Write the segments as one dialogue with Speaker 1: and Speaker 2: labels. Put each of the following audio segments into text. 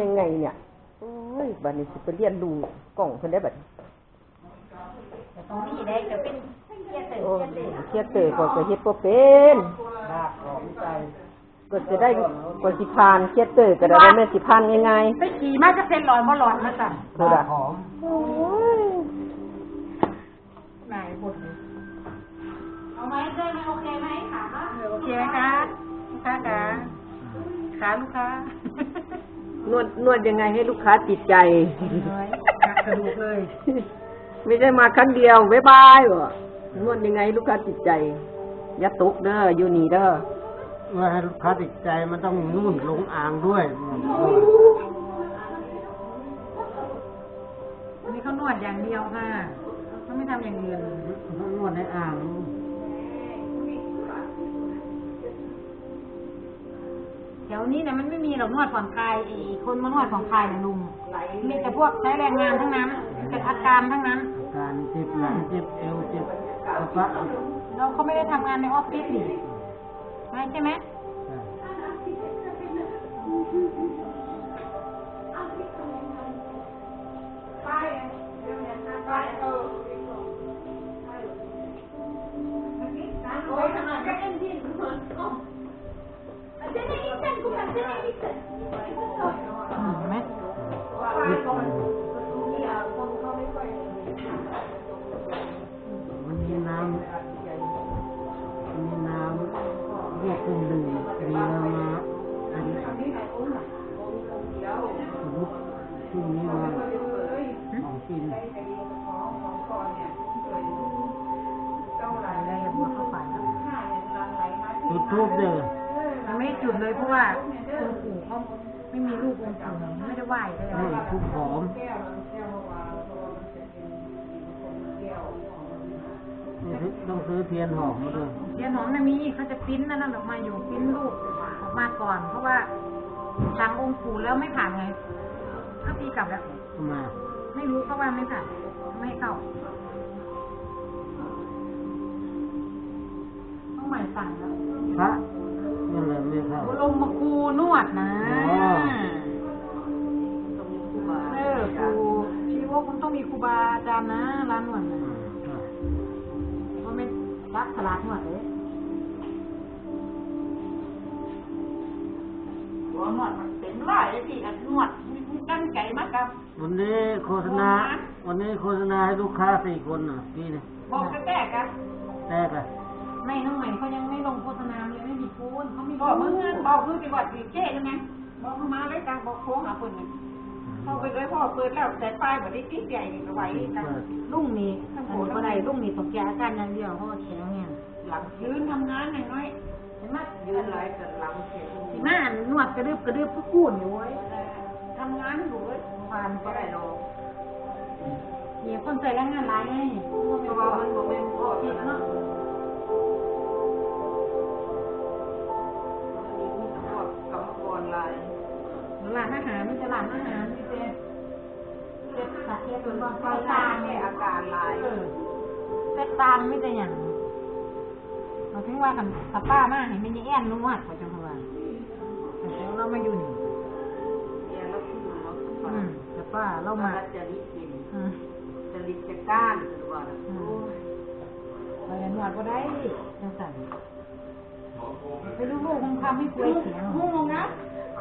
Speaker 1: ำยังไง เนี่ยโอ้ยบัดนี้สิไปเรียนรู้กล่องเพิ่นได้บัดนี้
Speaker 2: แต่ตรงนี้ได้จะเป็นเกียร์เต๋อ
Speaker 1: โอ้
Speaker 2: เกียร์เต๋อ
Speaker 1: เครียดเตอก็ก็เฮ็ดบ่เป็น
Speaker 3: ลาบของใจ
Speaker 1: ก็จะได้กว่าสิผ่านเครียดเตอก็ได้แม่สิผ่านง่าย
Speaker 2: ไปขี่มาจะเป็นหลอนบ่หลอนมาสั่น
Speaker 1: ๆคือ
Speaker 3: ลา
Speaker 1: ล่ะ
Speaker 3: บหอม
Speaker 1: โอ้ย
Speaker 2: นายบดเลย
Speaker 4: เอาไหมได้ไหมโอเคไหมถามว่า
Speaker 2: เออโอเคไหมคะลูกค้าจ๋าขาลูกค้า น
Speaker 1: วดนวดยังไงให้ลูกค้าติดใจ
Speaker 2: น้อยหักกระดูกเลย
Speaker 1: ไม่ได้มาครั้งเดียวบ๊ายบายบ่นวดยังไงให้ลูกค้าติดใจอย่าตกเด้ออยู่นี่เด้อ
Speaker 3: เมื่อให้ลูกค้าติดใจมันต้องนุ่นลงอ่างด้วย
Speaker 2: อันนี้เขานวดอย่างเดียวค่ะเขาไม่ทำอย่างอื่น
Speaker 3: นวดในอ่าง
Speaker 2: แถวนี้เนี่ยมันไม่มีหรอกนวดผ่อนคลายไอ้คนมานวดผ่อนคลายเนี่ยลุงมีแต่พวกใช้แรงงานทั้งนั้นเป็นอาการทั้งนั้น
Speaker 3: อาการเจ็บหลังเจ็บเอวเจ็บกระเพาะ
Speaker 2: เราเขาไม่ได้ทำงานในออฟฟิศนี่ไม่ใช่ไหม
Speaker 4: จุ
Speaker 3: ดทูบเด้อ
Speaker 2: มันไม่จุดเลยเพราะว่าองค์ปู่เขาไม่มีลูกองค์ปู่ไม่ได้ไหว้เลย
Speaker 3: นี่ทูบหอมนี่ต้องซื้อเทียนหอมมาด้วย
Speaker 2: เทียนหอมน่ะมีเขาจะปริ้นนั่นออกมาอยู่ปริ้นรูปออกมาก่อน เพราะว่าทางองค์ปู่แล้วไม่ผ่านไงถ้าปีกลับแล้ว
Speaker 3: เอามา
Speaker 2: ไม่รู้เขาว่าไม่ผ่านไม่ให้เข้า ใหม่สั่งแล้ว
Speaker 3: พระนั่นแหละไม่เข้า
Speaker 2: ลงมาคูนวดนะ
Speaker 3: อ๋อ
Speaker 2: เออครูชีวกมันต้องมีครูบาอาจารย์นะร้านนวดนะ
Speaker 3: อืมใช่
Speaker 2: มันไม่รับสลัดนวดเลย
Speaker 4: หัวหนวดมันเป็นหลายที่อันนวดมีกั้นไก่มากครับ
Speaker 3: วันนี้โฆษณา วันนี้โฆษณาให้ลูกค้าสี่คนน่ะพี่เนี่ย
Speaker 4: บอกกระแตกอะ
Speaker 3: แตกอะ
Speaker 2: ไม่น้องใหม่เขายังไม่ลงโฆษณาเลยไม่มีคูณเขามี
Speaker 4: บอกมึงเงินบอกคือไปบอกสีเจ๊กันไงบอกมึงมาเลยกันบอกโค้งหาคนนึงเข้าไปเลยพ่อเปิดแล้วแต่ป้ายแบบนี้ติ๊กใหญ่นี่ก็ไหวกัน
Speaker 2: ลุงนี่ทั้งโหดก็ได้ลุงนี่ตกแกอาการอย่างเดียวเพราะว่าแข็งเนี่ย
Speaker 4: หลังยืนทำงานหน่อย
Speaker 2: เห็นไหม
Speaker 4: ๆยืนไรแต่หลังเสีย
Speaker 2: สีหน้านวดกระดึบกระดึบก็กู้นอยู่เว้ย
Speaker 4: ทำงานอยู่เว้ย
Speaker 2: ผ่าน
Speaker 4: ก็ได้ดอก
Speaker 2: เดี๋ยวคนใส่แรงงานหลายไง
Speaker 4: เพราะว่ามันโมเมนต์พ่อ
Speaker 2: เจ็บ
Speaker 4: เนาะ รมกรลาย
Speaker 2: ร้านอาหารมีแต่ร้านอาหารมีแต่เจ็บขาเจ็บเป็นบางไฟ
Speaker 4: เขาส
Speaker 2: ตา
Speaker 4: ร้าง
Speaker 2: เนี่
Speaker 4: แค่
Speaker 2: ย
Speaker 4: อาการลาย
Speaker 2: เออเจ็บตามไม่แต่อย่างเราถึงว่ากันถ้าป้ามาเห็นมันยังแอนนวดเขาจังหวะแต่เรามาอยู่นี่
Speaker 4: เนี่ยแล้วคือเรา
Speaker 2: อืมแต่ป้าเรา
Speaker 4: เรา
Speaker 2: มา
Speaker 4: มาจะริกิน
Speaker 2: อืม
Speaker 4: จะริจะก้านหรือว่า
Speaker 2: อืมเราจะนวดก็ได้จังสั่นไปดูลูกคงทำให้ป่วยเสียง
Speaker 4: งงนะ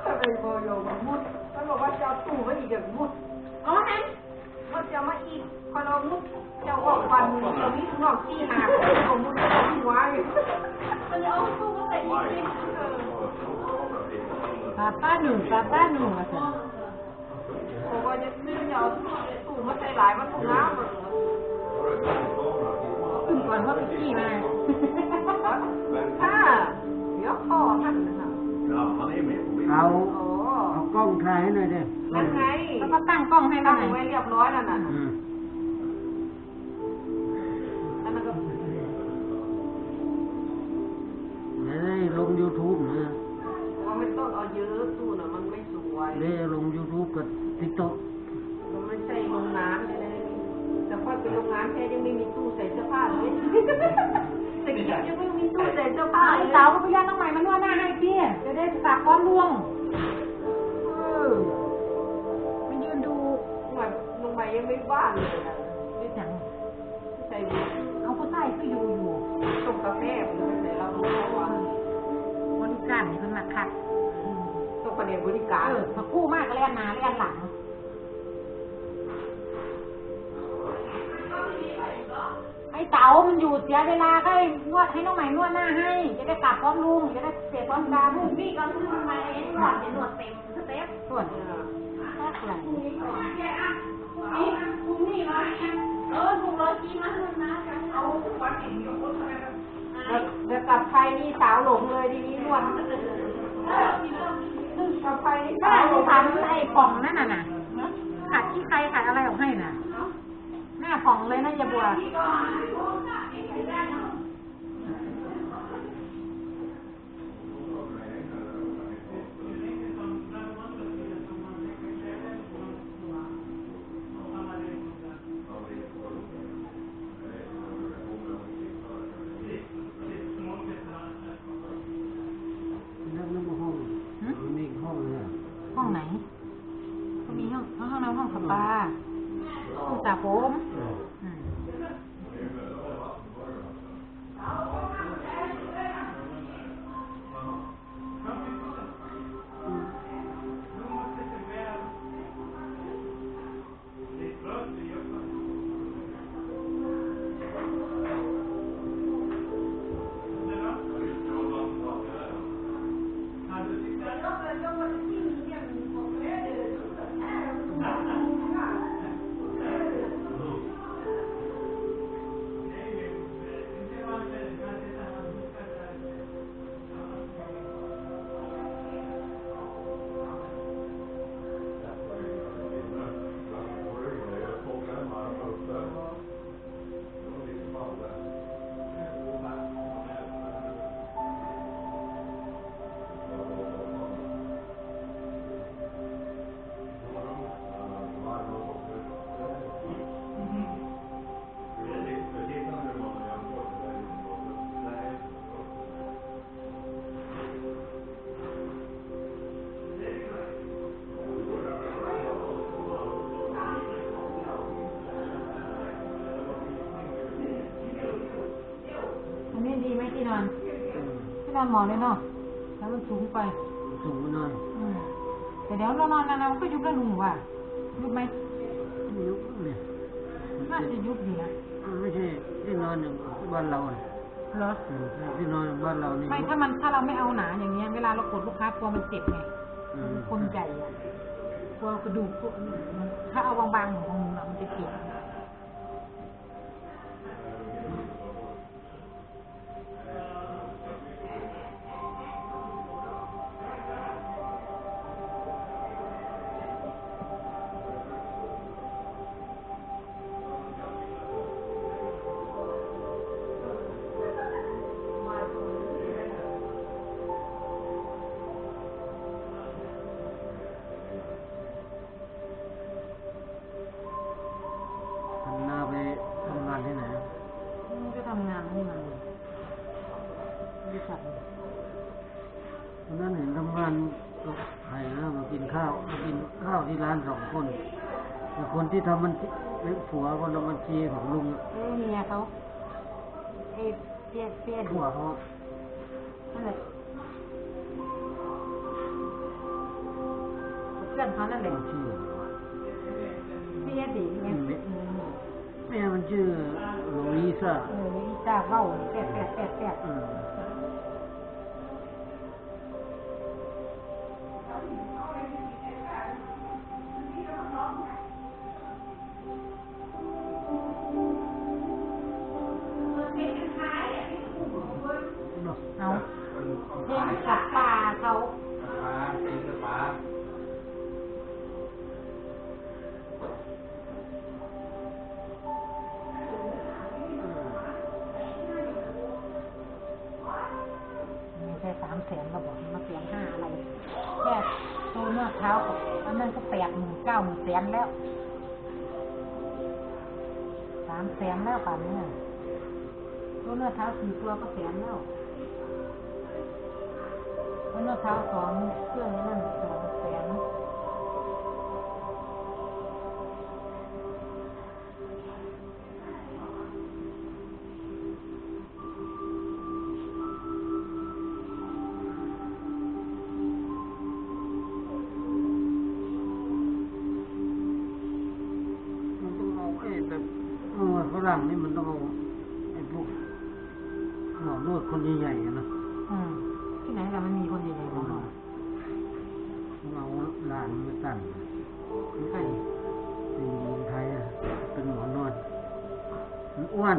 Speaker 4: เขาเป็นโบโยมมุดเขาบอกว่าจะเอาตู้ไว้อีกเดี๋ยวมุดอ๋อฮะมันจะมาอีกพอเรามุดจะออกวันเดี๋ยวนี้นอกที่หาของมุดที่หัวอยู่มันเอาตู้มาใส่อีกนิดเออ
Speaker 2: ป้าป้าหนูป้าป้าหนูมาสั่น
Speaker 4: บอกว่าจะไม่เอาตู้มาใส่หลายมันถูกน้ำ เอาโอ้
Speaker 3: เอากล้องถ่ายให้หน่อยดิ
Speaker 4: นั่นไง
Speaker 2: แล้วก็ตั้งกล้องให้เรา
Speaker 4: ตั้ง
Speaker 2: หน่อย
Speaker 4: ไว้เรียบร้อยแล้วน่ะ
Speaker 3: อืม
Speaker 4: อันนั้นก็
Speaker 3: เดี๋ยวได้ลง YouTube นะ
Speaker 4: ว่าไม่ต้องเอาเยอะตู้น่ะมันไม่สวย
Speaker 3: ได้ลง YouTube กับ TikTok
Speaker 4: มันไม่ใช่โรงงานเลยแต่พอเป็นโรงงานแค่ยังไม่มีตู้ใส่เสื้อผ้าเลย จะกินจะวิ่งวิ่งสู้เลยเจ้า
Speaker 2: ป้า
Speaker 4: เสา
Speaker 2: วพยานน้องใหม่มานวดหน้าให้พี่จะได้ฝากก้อนร่วง
Speaker 4: มัน
Speaker 2: ยืนดู
Speaker 4: ใหม่น้องใหม่
Speaker 1: ยังไม่ว่างเลยนะ
Speaker 2: ไม่จัง
Speaker 1: ใส่
Speaker 2: เอาผู้ใต้ก็อยู่อยู่
Speaker 1: ชมกาแฟมันเไหนเรารู้แล้วว่า
Speaker 2: บริการนี่เพิ่นมาคัด
Speaker 1: ตกประเด็นบริการ
Speaker 2: เออมาคู่มากแล่นมาแล่นหลัง อ้เต๋ามันอยู่เสียเวลาก็ให้นวดให้น้องใหม่นวดหน้าให้ จะได้กลับพร้อมลุงจะได้เสร็จพร้อมกัน
Speaker 4: นี่ก็คือมันมาเองหนวดจะหนวดเต็มสเต็ป
Speaker 2: ส่วนแค่ไหล
Speaker 4: พรุ่งนี้พรุ่งนี้พรุ่งนี้มาเออถูกร้อยจีมาขึ้นนะเอาวันเห็นอยู่คนทำไมมัน
Speaker 1: เดี๋ยวกลับไทยนี่สาวหลงเลยทีนี้นวดกลับไทยนี่สาวหลง
Speaker 2: ไอ้ป่องนั่นน่ะนะขาดที่ใครขาดอะไรออกให้น่ะาป่องเลยนะยายบัว
Speaker 3: นั่งน้ำห้องมันมีอีกห้องนึงอะ
Speaker 2: ห้องไหนก็มีห้องห้องน้ำห้องสปาห้องสระผม อนหมอนเลยเนาะแล้วมันสูงไป
Speaker 3: สูงหน่อย
Speaker 2: อืมแต่เดี๋ยวเรานอนนานๆมันก็ยุบแล้วลุงว่ายุบไหม
Speaker 3: ยุบเนี่ย
Speaker 2: น่าจะยุบดีนะ
Speaker 3: มันไม่ใช่ที่นอนอย่างบ้านเราเนี่ย
Speaker 2: เหรอ
Speaker 3: อืมที่นอนบ้านเรานี่
Speaker 2: ไม่ถ้ามันถ้าเราไม่เอาหนาอย่างเงี้ยเวลาเรากดลูกค้ากลัวมันเจ็บไง
Speaker 3: อืม
Speaker 2: คนใหญ่อะกลัวกระดูกพวกนี้มันถ้าเอาบางๆของมึงอะมันจะเจ็บ
Speaker 3: ที่
Speaker 2: ร้า
Speaker 3: นสองคนแต่คนที่ทำมันเป็นผัวคนทำบัญชีของลุงอะ
Speaker 2: เอ้ยเมียเขาเอ้ยเปียเปีย
Speaker 3: ผัวเขา
Speaker 2: นั่นแหละเพื่อนเขานั่นแหละ
Speaker 3: บัญชี
Speaker 2: เปียดีไง
Speaker 3: แม่มันชื่อโรลิซ่า
Speaker 2: เอออีจ้าเว้าแปดแปดแปดแปด ใช่สามแสนเราบอกมาเสียนห้าอะไรแค่ตัวเมื่อเท้ากับอันนั้นก็แปดหมื่นเก้าหมื่นแสนแล้วสามแสนแล้วป่านนี้ตัวเนื้อเท้าสี่ตัวก็แสนแล้วตัวเนื้อเท้าสองเครื่องนั่นสองแสน
Speaker 3: รั่งนี่มันต้องเอาไอ้พวกหมอนวดคนใหญ่ๆอะนะ
Speaker 2: อืมที่ไหนล่ะมันมีคนใหญ่ๆบอก
Speaker 3: ต้องเอาหลานมาตั้ง
Speaker 2: ใคร
Speaker 3: ที่เมืองไทยอะเป็นหมอนวดมันอ้วน